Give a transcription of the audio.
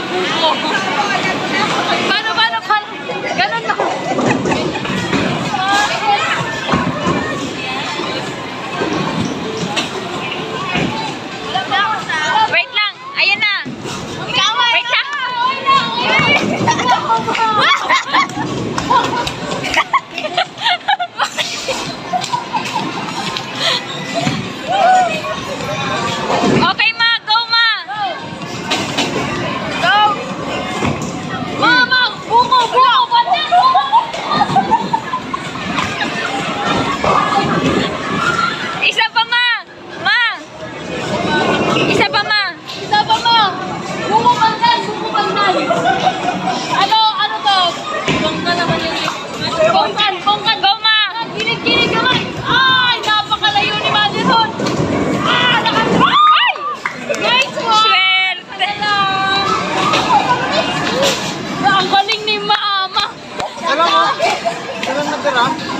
하고 Ano, ano to? Bongka naman yun. Bongkan, bongkan, goma! Ginig, ginig naman! Ay, napakalayo ni Madison! Ah, nakas- Ay! Nice one! Swerte! Ang galing ni Maama! Salamat! Salamat, Salamat!